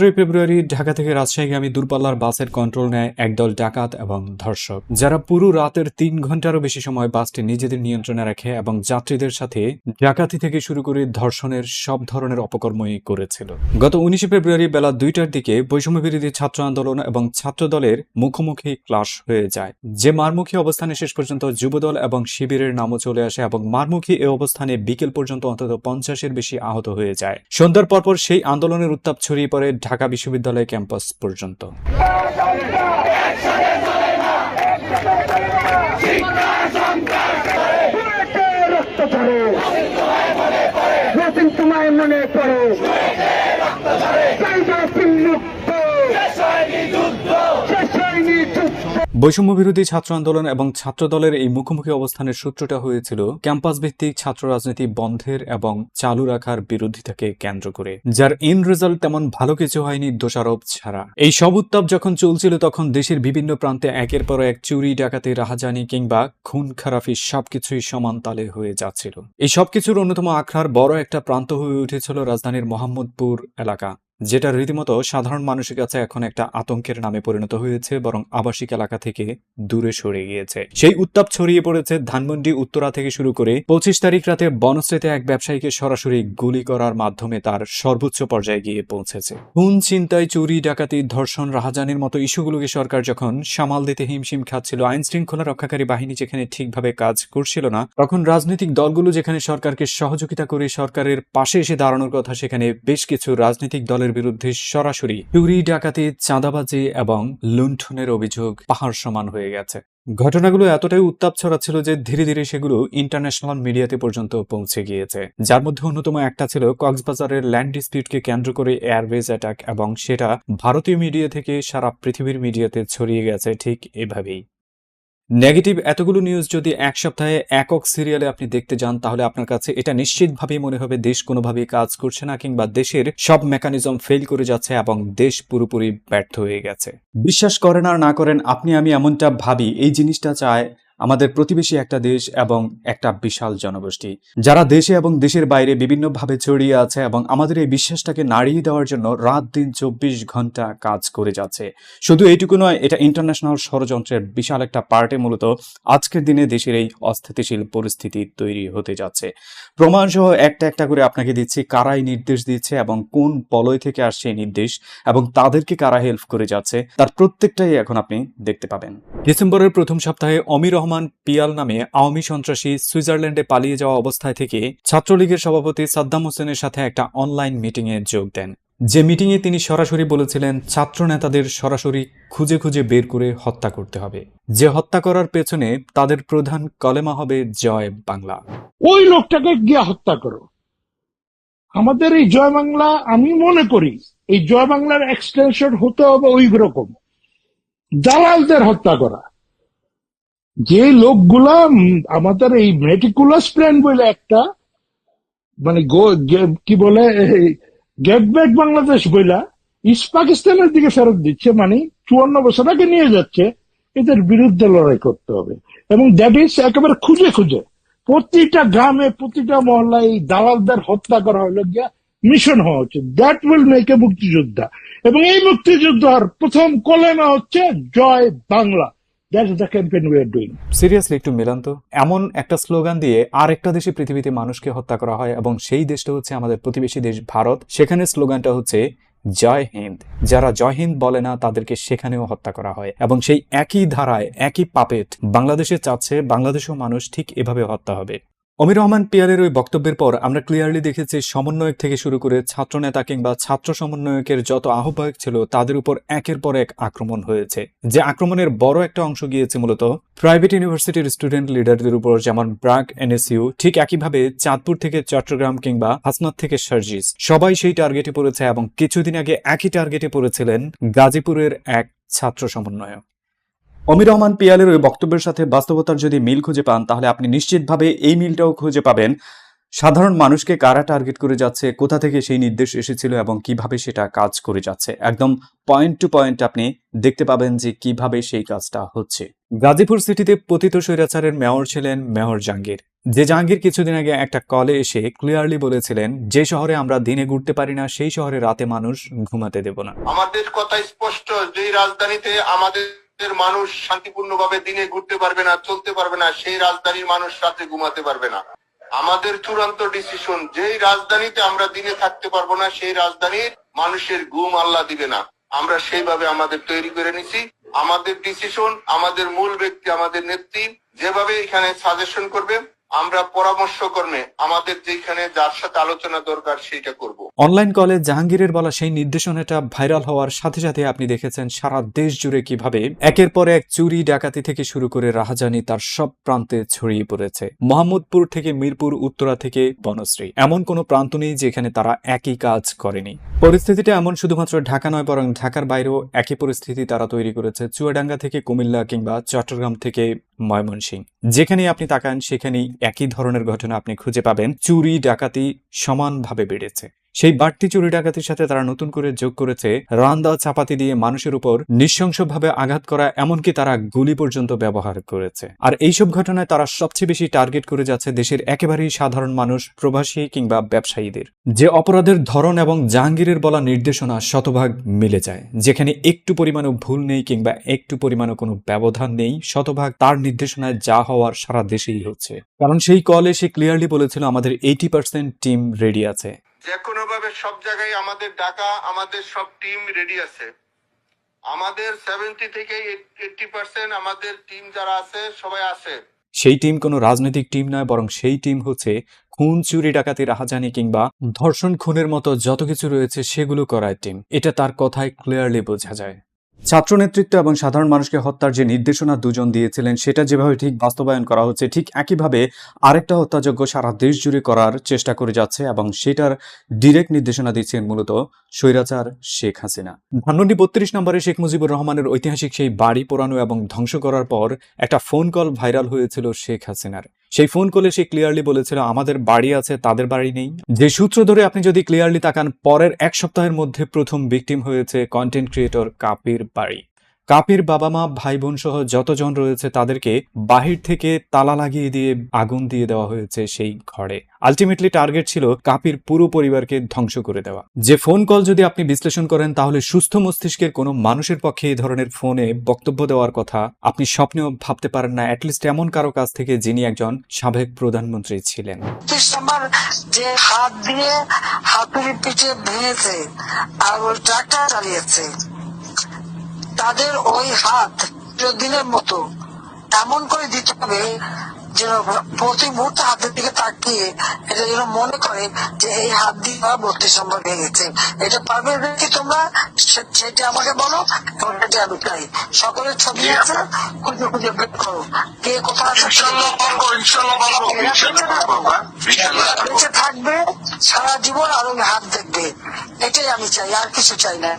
সতেরোই ফেব্রুয়ারি ঢাকা থেকে রাজশাহীগামী দূরপাল্লার বাসের কন্ট্রোল নেয় একদল ডাকাত এবং ধর্ষক। যারা পুরো রাতের তিন ঘন্টারও বেশি সময় বাসটি নিজেদের নিয়ন্ত্রণে রাখে এবং যাত্রীদের সাথে ডাকাতি থেকে শুরু করে ধর্ষণের সব ধরনের অপকর্মই করেছিল। গত উনিশে ফেব্রুয়ারি বেলা দুইটার দিকে বৈষম্য বিরোধী ছাত্র আন্দোলন এবং ছাত্র দলের মুখোমুখি ক্লাস হয়ে যায়। যে মারমুখী অবস্থানে শেষ পর্যন্ত যুবদল এবং শিবিরের নামও চলে আসে এবং মারমুখী এ অবস্থানে বিকেল পর্যন্ত অন্তত পঞ্চাশের বেশি আহত হয়ে যায়। সন্ধ্যার পরপর সেই আন্দোলনের উত্তাপ ছড়িয়ে পড়ে ঢাকা বিশ্ববিদ্যালয় ক্যাম্পাস পর্যন্ত তোমায় মনে পড়ে চাইবা মুক্ত শেষ হয়নি যুদ্ধ বৈষম্য বিরোধী ছাত্র আন্দোলন এবং ছাত্র দলের এই মুখোমুখি অবস্থানের সূত্রটা হয়েছিল ক্যাম্পাস ভিত্তিক ছাত্র রাজনীতি বন্ধের এবং চালু রাখার বিরোধিতাকে কেন্দ্র করে, যার ইন রেজাল্ট তেমন ভালো কিছু হয়নি দোষারোপ ছাড়া। এই সব উত্তাপ যখন চলছিল তখন দেশের বিভিন্ন প্রান্তে একের পর এক চুরি, ডাকাতি, রাহাজানি কিংবা খুন, খারাপি সবকিছুই সমান তালে হয়ে যাচ্ছিল। এই সবকিছুর অন্যতম আখড়ার বড় একটা প্রান্ত হয়ে উঠেছিল রাজধানীর মোহাম্মদপুর এলাকা। যেটা রীতিমতো সাধারণ মানুষের কাছে এখন একটা আতঙ্কের নামে পরিণত হয়েছে, বরং আবাসিক এলাকা থেকে দূরে সরে গিয়েছে। সেই উত্তাপ ছড়িয়ে পড়েছে ধানমন্ডি, উত্তরা থেকে শুরু করে পঁচিশ তারিখ রাতে বনশ্রীতে এক ব্যবসায়ীকে সরাসরি গুলি করার মাধ্যমে তার সর্বোচ্চ পর্যায়ে গিয়ে পৌঁছেছে। খুন চিন্তায় চুরি, ডাকাতি, ধর্ষণ, রাহাজানির মতো ইস্যুগুলোকে সরকার যখন সামাল দিতে হিমশিম খাচ্ছিল আইন শৃঙ্খলা রক্ষাকারী বাহিনী যেখানে ঠিকভাবে কাজ করছিল না, তখন রাজনৈতিক দলগুলো যেখানে সরকারকে সহযোগিতা করে সরকারের পাশে এসে দাঁড়ানোর কথা, সেখানে বেশ কিছু রাজনৈতিক দলের বিরুদ্ধে সরাসরি চুরি, ডাকাতি, চাঁদাবাজি এবং লুণ্ঠনের অভিযোগ পাহাড় সমান হয়ে গেছে। ঘটনাগুলো এতটাই উত্তাপ ছড়াচ্ছিল যে ধীরে ধীরে সেগুলো ইন্টারন্যাশনাল মিডিয়াতে পর্যন্ত পৌঁছে গিয়েছে। যার মধ্যে অন্যতম একটা ছিল কক্সবাজারের ল্যান্ড ডিসপিউটকে কেন্দ্র করে এয়ারবেজ অ্যাটাক এবং সেটা ভারতীয় মিডিয়া থেকে সারা পৃথিবীর মিডিয়াতে ছড়িয়ে গেছে ঠিক এভাবেই। নেগেটিভ এতগুলো নিউজ যদি এক সপ্তাহে একক সিরিয়ালে আপনি দেখতে যান, তাহলে আপনার কাছে এটা নিশ্চিতভাবেই মনে হবে দেশ কোনোভাবেই কাজ করছে না কিংবা দেশের সব মেকানিজম ফেল করে যাচ্ছে এবং দেশ পুরোপুরি ব্যর্থ হয়ে গেছে। বিশ্বাস করেন আর না করেন, আপনি আমি এমনটা ভাবি, এই জিনিসটা চায় আমাদের প্রতিবেশী একটা দেশ এবং একটা বিশাল জনগোষ্ঠী। যারা দেশে এবং দেশের বাইরে বিভিন্নভাবে ছড়িয়ে আছে এবং আমাদের এই বিশ্বাসটাকে নাড়িয়ে দেওয়ার জন্য রাত দিন চব্বিশ ঘণ্টা কাজ করে যাচ্ছে। শুধু এইটুকু নয়, এটা ইন্টারন্যাশনাল ষড়যন্ত্রের বিশাল একটা পার্টে মূলত আজকের দিনে দেশের এই অস্থিতিশীল পরিস্থিতি তৈরি হতে যাচ্ছে। প্রমাণ সহ একটা একটা করে আপনাকে দিচ্ছি কারাই নির্দেশ দিচ্ছে এবং কোন বলয় থেকে আসছে এই নির্দেশ এবং তাদেরকে কারা হেল্প করে যাচ্ছে, তার প্রত্যেকটাই এখন আপনি দেখতে পাবেন। ডিসেম্বরের প্রথম সপ্তাহে অমির রহমান পিয়াল নামে আওয়ামী সন্ত্রাসী সুইজারল্যান্ডে পালিয়ে যাওয়া অবস্থায় থেকে ছাত্রলীগের সভাপতি সাদ্দাম হোসেনের সাথে একটা অনলাইন মিটিংয়ে যোগ দেন। যে মিটিংয়ে তিনি সরাসরি বলেছিলেন ছাত্র নেতাদের সরাসরি খুঁজে খুঁজে বের করে হত্যা করতে হবে। যে হত্যা করার পেছনে তাদের প্রধান কলেমা হবে জয় বাংলা। ওই লোকটাকে গিয়ে হত্যা করো। আমাদের এই জয় বাংলা, আমি মনে করি, এই জয় বাংলার এক্সটেনশন হতে হবে ওই রকম। দালালদের হত্যা করা। যে লোকগুলা আমাদের এই মেটিকুলাস প্ল্যান বলে একটা মানে কি বলে গেট ব্যাক বাংলাদেশ বইলা ইস্ট পাকিস্তানের দিকে ফেরত দিচ্ছে মানে চুয়ান্ন বছর আগে নিয়ে যাচ্ছে, এদের বিরুদ্ধে লড়াই করতে হবে। এবং দ্যাট ইজ একেবারে খুঁজে খুঁজে। প্রতিটা গ্রামে, প্রতিটা মহল্লায় এই দালালদের হত্যা করা হলো গিয়া মিশন হওয়া উচিত। দ্যাট উইল মেক এ মুক্তিযোদ্ধা। এবং এই মুক্তিযোদ্ধার প্রথম কলেমা হচ্ছে, জয় Bangla. That the campaign we are doing seriously একটু মিলান তো। এমন একটা স্লোগান দিয়ে আর একটা দেশে পৃথিবীতে মানুষকে হত্যা করা হয় এবং সেই দেশটা হচ্ছে আমাদের প্রতিবেশী দেশ ভারত। সেখানে স্লোগানটা হচ্ছে, জয় হিন্দ। যারা জয় হিন্দ বলে না, তাদেরকে সেখানেও হত্যা করা হয়। এবং সেই একই ধারায়, একই পাপেট বাংলাদেশে চাচ্ছে, বাংলাদেশেও মানুষ ঠিক এভাবে হত্যা হবে। অমির রহমান পিয়ারের ওই বক্তব্যের পর আমরা ক্লিয়ারলি দেখেছি সমন্বয়ক থেকে শুরু করে ছাত্রনেতা কিংবা ছাত্র সমন্বয়কের যত আহ্বায়ক ছিল, তাদের উপর একের পর এক আক্রমণ হয়েছে। যে আক্রমণের বড় একটা অংশ গিয়েছে মূলত প্রাইভেট ইউনিভার্সিটির স্টুডেন্ট লিডারদের উপর, যেমন ব্রাক, এনএসইউ, ঠিক একইভাবে চাঁদপুর থেকে চট্টগ্রাম কিংবা হাসনাত থেকে সার্জিস। সবাই সেই টার্গেটে পড়েছে এবং কিছুদিন আগে একই টার্গেটে পড়েছিলেন গাজীপুরের এক ছাত্র সমন্বয়ক। অমির রহমান পিয়ালের ওই বক্তব্যের সাথে বাস্তবতার যদি মিল খুঁজে পান, তাহলে আপনি নিশ্চিতভাবে এই মিলটাও খুঁজে পাবেন। সাধারণ মানুষকে কারা টার্গেট করে যাচ্ছে, কোথা থেকে সেই নির্দেশ এসেছিল এবং কীভাবে সেটা কাজ করে যাচ্ছে, একদম পয়েন্ট টু পয়েন্ট আপনি দেখতে পাবেন যে কীভাবে সেই কাজটা হচ্ছে। গাজীপুর সিটিতে পতিত স্বৈরাচারের মেয়র ছিলেন মেয়র জাহাঙ্গীর। যে জাহাঙ্গীর কিছুদিন আগে একটা কলে এসে ক্লিয়ারলি বলেছিলেন, যে শহরে আমরা দিনে ঘুরতে পারি না, সেই শহরে রাতে মানুষ ঘুমাতে দেব না। আমাদের কথা স্পষ্ট যে রাজধানীতে আমাদের মানুষ শান্তিপূর্ণভাবে দিনে ঘুরতে পারবে না, চলতে পারবে না, সেই রাজধানীর মানুষ রাতে ঘুমাতে পারবে না। আমাদের চূড়ান্ত ডিসিশন যেই রাজধানীতে আমরা দিনে থাকতে পারব না, সেই রাজধানীর মানুষের ঘুম আল্লাহ দিবে না। আমরা সেইভাবে আমাদের তৈরি করে নিছি। আমাদের ডিসিশন আমাদের মূল ব্যক্তি, আমাদের নেত্রী যেভাবে এখানে সাজেশন করবে আমরা পরামর্শ কর্মে আমাদের যেখানে যার সাথে আলোচনা দরকার সেইটা করব। অনলাইন কলে জাহাঙ্গীরের বলা সেই নির্দেশনাটা ভাইরাল হওয়ার সাথে সাথে আপনি দেখেছেন সারা দেশ জুড়ে কীভাবে একের পর এক চুরি, ডাকাতি থেকে শুরু করে রাহাজানি তার সব প্রান্তে ছড়িয়ে পড়েছে। মোহাম্মদপুর থেকে মিরপুর, উত্তরা থেকে বনশ্রী। এমন কোনো প্রান্ত নেই যেখানে তারা একই কাজ করেনি। পরিস্থিতিটা এমন শুধুমাত্র ঢাকা নয়, বরং ঢাকার বাইরেও একই পরিস্থিতি তারা তৈরি করেছে। চুয়াডাঙ্গা থেকে কুমিল্লা কিংবা চট্টগ্রাম থেকে ময়মনসিংহ। যেখানেই আপনি তাকান, সেখানেই একই ধরনের ঘটনা আপনি খুঁজে পাবেন। চুরি, ডাকাতি সমানভাবে বেড়েছে। সেই বাড়তি চুরি ডাকাতির সাথে তারা নতুন করে যোগ করেছে রান রান্দা চাপাতি দিয়ে মানুষের উপর নৃশংসভাবে আঘাত করা, এমনকি তারা গুলি পর্যন্ত ব্যবহার করেছে। আর এইসব ঘটনায় তারা সবচেয়ে বেশি টার্গেট করে যাচ্ছে দেশের একেবারেই সাধারণ মানুষ, প্রবাসী কিংবা ব্যবসায়ীদের। যে অপরাধের ধরন এবং জাহাঙ্গীরের বলা নির্দেশনা শতভাগ মিলে যায়। যেখানে একটু পরিমাণও ভুল নেই কিংবা একটু পরিমাণও কোনো ব্যবধান নেই, শতভাগ তার নির্দেশনায় যা হওয়ার সারা দেশেই হচ্ছে। কারণ সেই কলে সে ক্লিয়ারলি বলেছিল, আমাদের এইটি পার্সেন্ট টিম রেডি আছে। যে কোনো ভাবে সব জায়গায় আমাদের ডাকা, আমাদের সব টিম রেডি আছে। আমাদের সেভেন্টি থেকে এইটটি পার্সেন্ট আমাদের টিম যারা আছে, সবাই আছে। সেই টিম কোনো রাজনৈতিক টিম নয়, বরং সেই টিম হচ্ছে খুন, চুরি, ডাকাতি, রাহাজানি কিংবা ধর্ষণ, খুনের মতো যত কিছু রয়েছে, সেগুলো করায় টিম এটা তার কথায় ক্লিয়ারলি বোঝা যায়। ছাত্র নেতৃত্ব এবং সাধারণ মানুষকে হত্যার যে নির্দেশনা দুজন দিয়েছিলেন, সেটা যেভাবে ঠিক বাস্তবায়ন করা হচ্ছে, ঠিক একইভাবে আরেকটা হত্যাযজ্ঞ সারা দেশ জুড়ে করার চেষ্টা করে যাচ্ছে এবং সেটার ডিরেক্ট নির্দেশনা দিচ্ছেন মূলত স্বৈরাচার শেখ হাসিনা। ধানমন্ডি বত্রিশ নম্বরে শেখ মুজিবুর রহমানের ঐতিহাসিক সেই বাড়ি পোড়ানো এবং ধ্বংস করার পর একটা ফোন কল ভাইরাল হয়েছিল শেখ হাসিনার। সেই ফোন কলে সে ক্লিয়ারলি বলেছিল, আমাদের বাড়ি আছে, তাদের বাড়ি নেই। যে সূত্র ধরে আপনি যদি ক্লিয়ারলি তাকান, পরের এক সপ্তাহের মধ্যে প্রথম ভিকটিম হয়েছে কন্টেন্ট ক্রিয়েটর কাপির বাড়ি। কাপির বাবা মা ভাই বোন সহ যতজন রয়েছে তাদেরকে বাহির থেকে তালা লাগিয়ে দিয়ে আগুন দিয়ে দেওয়া হয়েছে সেই ঘরে। আলটিমেটলি টার্গেট ছিল কাপির পুরো পরিবারকে ধ্বংস করে দেওয়া। যে ফোন কল যদি আপনি বিশ্লেষণ করেন, তাহলে সুস্থ মস্তিষ্কের কোনো মানুষের পক্ষে এই ধরনের ফোনে বক্তব্য দেওয়ার কথা আপনি স্বপ্নেও ভাবতে পারেন না। অ্যাটলিস্ট এমন কারও কাছ থেকে যিনি একজন সাবেক প্রধানমন্ত্রী ছিলেন। যে হাত দিয়ে হাতুড়ি পিঠে ভেঙেছে, আর চালিয়েছে। তাদের ওই হাত দিনের মতো এমন করে দিতে হবে যেন প্রতি মুহূর্তে হাতের দিকে তাকিয়ে এটা যেন মনে করে যে এই হাত দিয়ে ওরা বত্রিশ নম্বর ভেঙেছে এটা পারবে কি তোমরা? সেটা আমাকে বলো সেটা আমি চাই। সকলের ছবি আছে খুঁজে খুঁজে বের করো। কে কোথায় আছে? বেঁচে থাকবে সারা জীবন আর ওই হাত দেখবে। এটাই আমি চাই আর কিছু চাই না।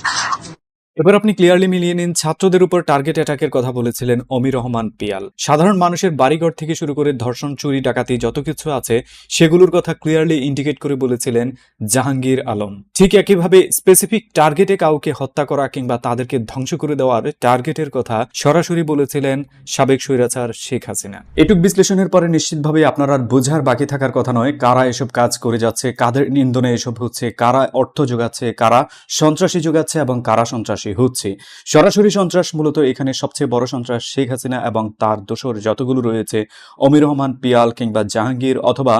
এবার আপনি ক্লিয়ারলি মিলিয়ে নিন, ছাত্রদের উপর টার্গেট অ্যাটাকের কথা বলেছিলেন অমির রহমান পিয়াল। সাধারণ মানুষের বাড়িঘর থেকে শুরু করে ধর্ষণ, চুরি, ডাকাতি যত কিছু আছে, সেগুলোর কথা ক্লিয়ারলি ইন্ডিকেট করে বলেছিলেন জাহাঙ্গীর আলম। ঠিক একইভাবে স্পেসিফিক টার্গেটে কাউকে হত্যা করা কিংবা তাদেরকে ধ্বংস করে দেওয়ার টার্গেটের কথা সরাসরি বলেছিলেন সাবেক স্বৈরাচার শেখ হাসিনা। এটুক বিশ্লেষণের পরে নিশ্চিতভাবে আপনারা বোঝার বাকি থাকার কথা নয়, কারা এসব কাজ করে যাচ্ছে, কাদের নিন্দনে এসব হচ্ছে, কারা অর্থ যোগাচ্ছে, কারা সন্ত্রাসী যোগাচ্ছে এবং কারা সন্ত্রাসী হচ্ছে। সরাসরি সন্ত্রাস মূলত এখানে সবচেয়ে বড় সন্ত্রাস শেখ হাসিনা এবং তার দোষর যতগুলো রয়েছে, অমির রহমান, পিয়াল কিংবা জাহাঙ্গীর অথবা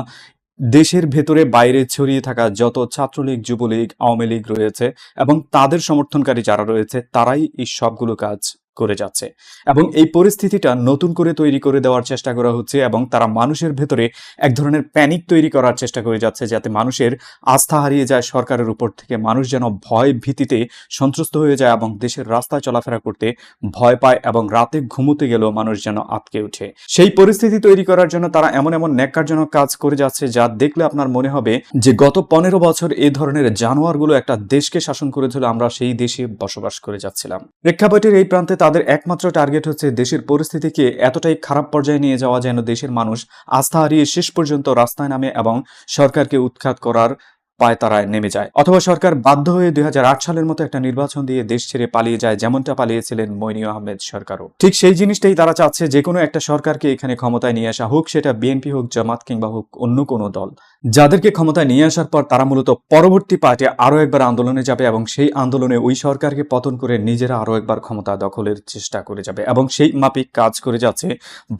দেশের ভেতরে বাইরে ছড়িয়ে থাকা যত ছাত্রলীগ, যুবলীগ, আওয়ামী লীগ রয়েছে এবং তাদের সমর্থনকারী যারা রয়েছে, তারাই এই সবগুলো কাজ করে যাচ্ছে। এবং এই পরিস্থিতিটা নতুন করে তৈরি করে দেওয়ার চেষ্টা করা হচ্ছে এবং তারা মানুষের ভেতরে এক ধরনের প্যানিক তৈরি করার চেষ্টা করে যাচ্ছে যাতে মানুষের আস্থা হারিয়ে যায় সরকারের উপর থেকে, মানুষ যেন ভয় ভীতিতে সন্ত্রস্ত হয়ে যায় এবং দেশের রাস্তায় চলাফেরা করতে ভয় পায় এবং রাতে ঘুমোতে গেলেও মানুষ যেন আটকে ওঠে। সেই পরিস্থিতি তৈরি করার জন্য তারা এমন এমন ন্যাক্কারজনক কাজ করে যাচ্ছে যা দেখলে আপনার মনে হবে যে গত পনেরো বছর এই ধরনের জানোয়ারগুলো একটা দেশকে শাসন করেছিল, আমরা সেই দেশে বসবাস করে যাচ্ছিলাম। প্রেক্ষাপটের এই প্রান্তে তাদের একমাত্র টার্গেট হচ্ছে দেশের পরিস্থিতিকে এতটাই খারাপ পর্যায়ে নিয়ে যাওয়া যেন দেশের মানুষ আস্থা হারিয়ে শেষ পর্যন্ত রাস্তায় নামে এবং সরকারকে উৎখাত করার পায়তারায় নেমে যায়। অথবা সরকার বাধ্য হয়ে দুই হাজার আট সালের মতো একটা নির্বাচন দিয়ে দেশ ছেড়ে পালিয়ে যায় যেমনটা পালিয়েছিলেন মইনি আহমেদ সরকারও। ঠিক সেই জিনিসটাই তারা চাচ্ছে যে কোনো একটা সরকারকে এখানে ক্ষমতায় নিয়ে আসা হোক, সেটা বিএনপি হোক, জামাত কিংবা হোক অন্য কোনো দল। যাদেরকে ক্ষমতায় নিয়ে আসার পর তারা মূলত পরবর্তী পার্টি আরও একবার আন্দোলনে যাবে এবং সেই আন্দোলনে ওই সরকারকে পতন করে নিজেরা আরও একবার ক্ষমতা দখলের চেষ্টা করে যাবে এবং সেই মাপিক কাজ করে যাচ্ছে।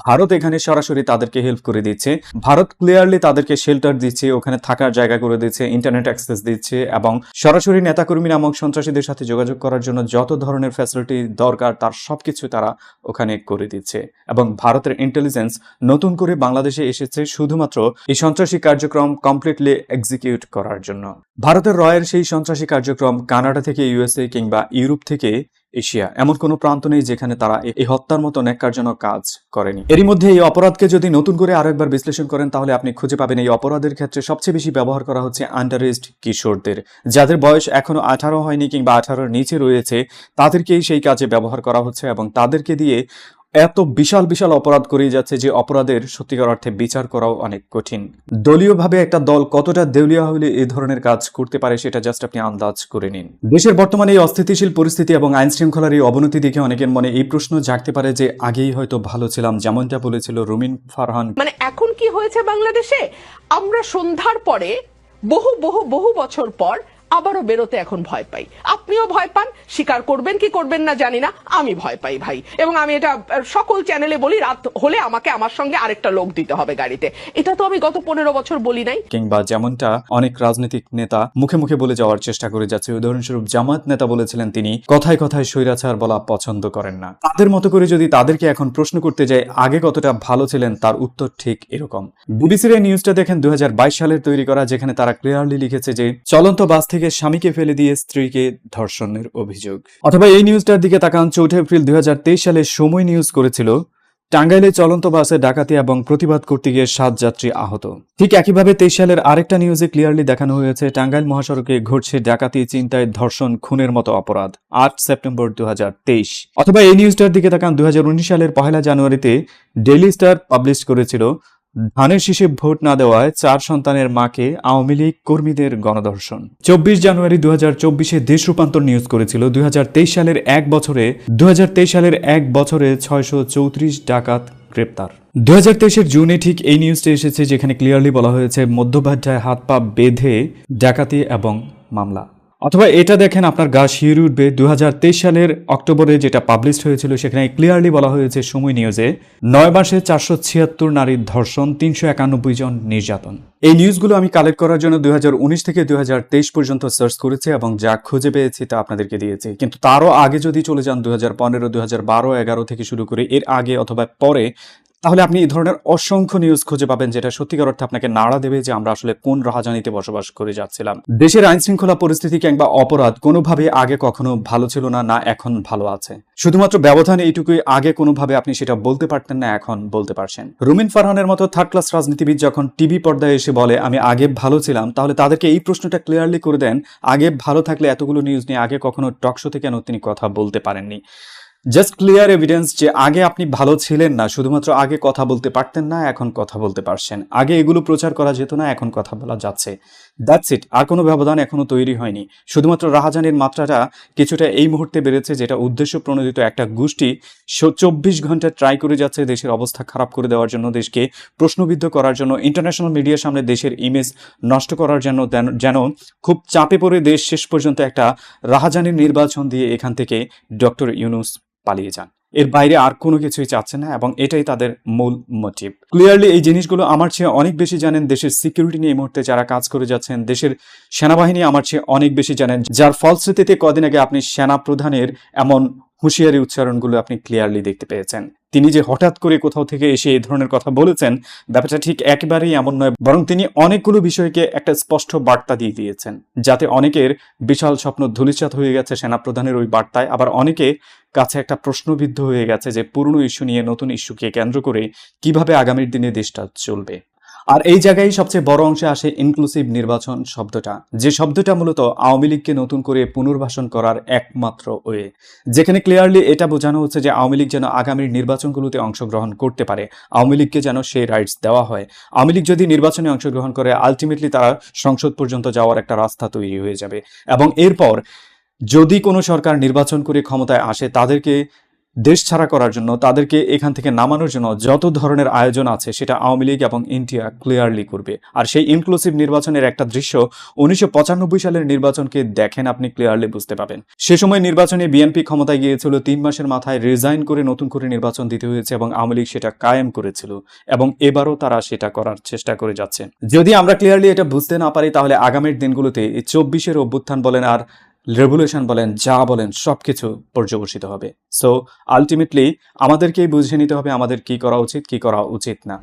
ভারত এখানে সরাসরি তাদেরকে হেল্প করে দিচ্ছে। ভারত ক্লিয়ারলি তাদেরকে শেল্টার দিচ্ছে, ওখানে থাকার জায়গা করে দিচ্ছে ইন্টারনেট অ্যাক্সেস দিচ্ছে এবং সরাসরি নেতাকর্মী নামক সন্ত্রাসীদের সাথে যোগাযোগ করার জন্য যত ধরনের ফ্যাসিলিটি দরকার, তার সবকিছু তারা ওখানে করে দিচ্ছে। এবং ভারতের ইন্টেলিজেন্স নতুন করে বাংলাদেশে এসেছে শুধুমাত্র এই সন্ত্রাসী কার্যক্রম কমপ্লিটলি এক্সিকিউট করার জন্য। ভারতের রয়ের সেই সন্ত্রাসী কার্যক্রম কানাডা থেকে ইউএসএ কিংবা ইউরোপ থেকে এশিয়া। এমন কোনো প্রান্ত নেই যেখানে তারা এই হত্যার মতো ন্যাক্কারজনক কাজ করেনি। এরই মধ্যে এই অপরাধকে যদি নতুন করে আরও একবার বিশ্লেষণ করেন, তাহলে আপনি খুঁজে পাবেন এই অপরাধের ক্ষেত্রে সবচেয়ে বেশি ব্যবহার করা হচ্ছে আন্ডার এজড কিশোরদের। যাদের বয়স এখনও আঠারো হয়নি কিংবা আঠারোর নিচে রয়েছে, তাদেরকেই সেই কাজে ব্যবহার করা হচ্ছে এবং তাদেরকে দিয়ে এত বিশাল বিশাল অপরাধ করেই যাচ্ছে যে অপরাধের সত্যিকার অর্থে বিচার করাও অনেক কঠিন। দলীয়ভাবে একটা দল কতটা দেউলিয়া হলে এই ধরনের কাজ করতে পারে সেটা জাস্ট আপনি আন্দাজ করে নিন। দেশের বর্তমানে এই অস্থিতিশীল পরিস্থিতি এবং আইন শৃঙ্খলার এই অবনতি দেখে অনেকের মনে এই প্রশ্ন জাগতে পারে যে আগেই হয়তো ভালো ছিলাম, যেমনটা বলেছিল রুমিন ফারহান। মানে এখন কি হয়েছে বাংলাদেশে? আমরা সন্ধ্যার পরে, বহু বহু বহু বছর পর আবারও বেরোতে এখন ভয় পাই। আপনিও ভয় পান, স্বীকার করবেন কি করবেন না জানি না, আমি ভয় পাই ভাই। এবং আমি এটা সকল চ্যানেলে বলি, রাত হলে আমাকে আমার সঙ্গে আরেকটা লোক দিতে হবে গাড়িতে। এটা তো আমি গত পনেরো বছর বলি নাই। কিংবা যেমনটা অনেক রাজনৈতিক নেতা মুখে মুখে বলে যাওয়ার চেষ্টা করে যাচ্ছে, উদাহরণস্বরূপ জামাত নেতা বলেছিলেন তিনি, কথায় কথায় স্বৈরাচার বলা পছন্দ করেন না। তাদের মতো করে যদি তাদেরকে এখন প্রশ্ন করতে যাই, আগে কতটা ভালো ছিলেন তার উত্তর ঠিক এরকম। বিবিসির এই নিউজটা দেখেন, দুই সালের তৈরি করা, যেখানে তারা ক্লিয়ারলি লিখেছে যে, চলন্ত বাস থেকে স্বামীকে ফেলে দিয়ে স্ত্রীকে ধর্ষণের অভিযোগ। অথবা এই নিউজটার দিকে তাকান, চৌঠা এপ্রিল দুই সালে সময় নিউজ করেছিল, টাঙ্গাইলে চলন্ত বাসে ডাকাতি এবং প্রতিবাদ করতে গিয়ে সাত যাত্রী আহত। ঠিক একইভাবে তেইশ সালের আরেকটা নিউজে ক্লিয়ারলি দেখানো হয়েছে, টাঙ্গাইল মহাসড়কে ঘটছে ডাকাতি, চিন্তায় ধর্ষণ, খুনের মতো অপরাধ, আট সেপ্টেম্বর দুই হাজার তেইশ। অথবা এই নিউজটার দিকে তাকান, দুই হাজার উনিশ সালের পহেলা জানুয়ারিতে ডেইলি স্টার পাবলিশ করেছিল ধানের শীষে ভোট না দেওয়ায় চার সন্তানের মাকে আওয়ামী লীগ কর্মীদের গণধর্ষণ। চব্বিশ জানুয়ারি দু হাজার চব্বিশে দেশ রূপান্তর নিউজ করেছিল। দুই হাজার তেইশ সালের এক বছরে দুই হাজার তেইশ সালের এক বছরে ছয়শো চৌত্রিশ ডাকাত গ্রেপ্তার। দু হাজার তেইশের জুনে ঠিক এই নিউজটা এসেছে, যেখানে ক্লিয়ারলি বলা হয়েছে মধ্যপ্রাচ্যায় হাত পা বেঁধে ডাকাতি এবং মামলা। অথবা এটা দেখেন আপনার গা শিউরে উঠবে। দু সালের অক্টোবরে যেটা পাবলিশ হয়েছিল, সেখানে ক্লিয়ারলি বলা হয়েছে সময় নিউজে নয় মাসে চারশো ছিয়াত্তর নারীর ধর্ষণ, তিনশো একানব্বই জন নির্যাতন। এই নিউজগুলো আমি কালেক্ট করার জন্য দুই হাজার উনিশ থেকে দুই হাজার তেইশ পর্যন্ত সার্চ করেছি এবং যা খুঁজে পেয়েছি তা আপনাদেরকে দিয়েছি। কিন্তু তারও আগে যদি চলে যান দুই হাজার পনেরো থেকে শুরু করে এর আগে অথবা পরে তাহলে আপনি এই ধরনের অসংখ্য নিউজ খুঁজে পাবেন যেটা সত্যিকার অর্থে আপনাকে নাড়া দেবে যে আমরা আসলে কোন রাহাজানিতে বসবাস করে যাচ্ছিলাম। দেশের আইন শৃঙ্খলা পরিস্থিতি কিংবা অপরাধ কোনোভাবে আগে কখনো ভালো ছিল না না এখন ভালো আছে। শুধুমাত্র ব্যবধান এইটুকুই আগে কোনোভাবে আপনি সেটা বলতে পারতেন না, এখন বলতে পারছেন। রুমিন ফারহানের মতো থার্ড ক্লাস রাজনীতিবিদ যখন টিভি পর্দায় এসে বলে, আমি আগে ভালো ছিলাম তাহলে তাদেরকে এই প্রশ্নটা ক্লিয়ারলি করে দেন, আগে ভালো থাকলে এতগুলো নিউজ নিয়ে আগে কখনো টকশোতে কেন তিনি কথা বলতে পারেননি? জাস্ট ক্লিয়ার এভিডেন্স যে আগে আপনি ভালো ছিলেন না, শুধুমাত্র আগে কথা বলতে পারতেন না, এখন কথা বলতে পারছেন। আগে এগুলো প্রচার করা যেত না, এখন কথা বলা যাচ্ছে। দ্যাটস ইট আর কোনো ব্যবধান এখনও তৈরি হয়নি। শুধুমাত্র রাহাজানের মাত্রাটা কিছুটা এই মুহূর্তে বেড়েছে, যেটা উদ্দেশ্য প্রণোদিত একটা গোষ্ঠী চব্বিশ ঘণ্টা ট্রাই করে যাচ্ছে দেশের অবস্থা খারাপ করে দেওয়ার জন্য, দেশকে প্রশ্নবিদ্ধ করার জন্য ইন্টারন্যাশনাল মিডিয়ার সামনে দেশের ইমেজ নষ্ট করার জন্য যেন খুব চাপে পড়ে দেশ শেষ পর্যন্ত একটা রাহাজানের নির্বাচন দিয়ে এখান থেকে ডক্টর ইউনুস পালিয়ে যান। এর বাইরে আর কোনো কিছুই চাচ্ছে না এবং এটাই তাদের মূল মোটিভ ক্লিয়ারলি এই জিনিসগুলো আমার চেয়ে অনেক বেশি জানেন দেশের সিকিউরিটি নিয়ে এই মুহূর্তে যারা কাজ করে যাচ্ছেন, দেশের সেনাবাহিনী আমার চেয়ে অনেক বেশি জানেন, যার ফলশ্রুতিতে কদিন আগে আপনি সেনা প্রধানের এমন হুঁশিয়ারি উচ্চারণগুলো আপনি ক্লিয়ারলি দেখতে পেয়েছেন। তিনি যে হঠাৎ করে কোথাও থেকে এসে এই ধরনের কথা বলেছেন, ব্যাপারটা ঠিক একেবারেই এমন নয়, বরং তিনি অনেকগুলো বিষয়কে একটা স্পষ্ট বার্তা দিয়ে দিয়েছেন, যাতে অনেকের বিশাল স্বপ্ন ধুলিচাত হয়ে গেছে সেনাপ্রধানের ওই বার্তায়, আবার অনেকে কাছে একটা প্রশ্নবিদ্ধ হয়ে গেছে যে পুরনো ইস্যু নিয়ে নতুন ইস্যুকে কেন্দ্র করে কীভাবে আগামীর দিনে দেশটা চলবে। আর এই জায়গায় সবচেয়ে বড় অংশে আসে ইনক্লুসিভ নির্বাচন শব্দটা, যে শব্দটা মূলত আওয়ামী লীগকে নতুন করে পুনর্বাসন করার একমাত্র ওয়ে। যেখানে ক্লিয়ারলি এটা বোঝানো হচ্ছে যে আওয়ামী লীগ যেন আগামীর নির্বাচনগুলোতে অংশগ্রহণ করতে পারে, আওয়ামী লীগকে যেন সেই রাইটস দেওয়া হয়। আওয়ামী লীগ যদি নির্বাচনে অংশগ্রহণ করে আলটিমেটলি তারা সংসদ পর্যন্ত যাওয়ার একটা রাস্তা তৈরি হয়ে যাবে। এবং এরপর যদি কোনো সরকার নির্বাচন করে ক্ষমতায় আসে, তাদেরকে দেশ ছাড়া করার জন্য তাদেরকে এখান থেকে নামানোর জন্য যত ধরনের আয়োজন আছে, সেটা আওয়ামী লীগ এবং ইন্ডিয়া ক্লিয়ারলি করবে। আর সেই ইনক্লুসিভ নির্বাচনের একটা দৃশ্য উনিশশো সালের নির্বাচনকে দেখেন, আপনি ক্লিয়ারলি বুঝতে পাবেন। সে সময় নির্বাচনে বিএনপি ক্ষমতায় গিয়েছিল, তিন মাসের মাথায় রিজাইন করে নতুন করে নির্বাচন দিতে হয়েছে এবং আওয়ামী লীগ সেটা কায়েম করেছিল এবং এবারও তারা সেটা করার চেষ্টা করে যাচ্ছে। যদি আমরা ক্লিয়ারলি এটা বুঝতে না পারি, তাহলে আগামীর দিনগুলোতে এই চব্বিশের অভ্যুত্থান বলেন আর রেভলিউশন বলেন, যা বলেন, সবকিছু পর্যবসিত হবে। সো আলটিমেটলি আমাদেরকেই বুঝে নিতে হবে আমাদের কি করা উচিত, কি করা উচিত না।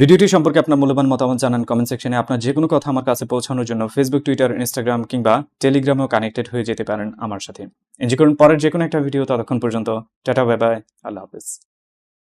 ভিডিওটি সম্পর্কে আপনার মূল্যবান মতামত জানান কমেন্ট সেকশনে আপনার যে কোনো কথা আমার কাছে পৌঁছানোর জন্য ফেসবুক টুইটার ইনস্টাগ্রাম কিংবা টেলিগ্রামেও কানেক্টেড হয়ে যেতে পারেন আমার সাথে। এনজয় করুন, পরের যে কোনো একটা ভিডিও ততক্ষণ পর্যন্ত। টাটা বাই বাই আল্লাহ হাফিজ।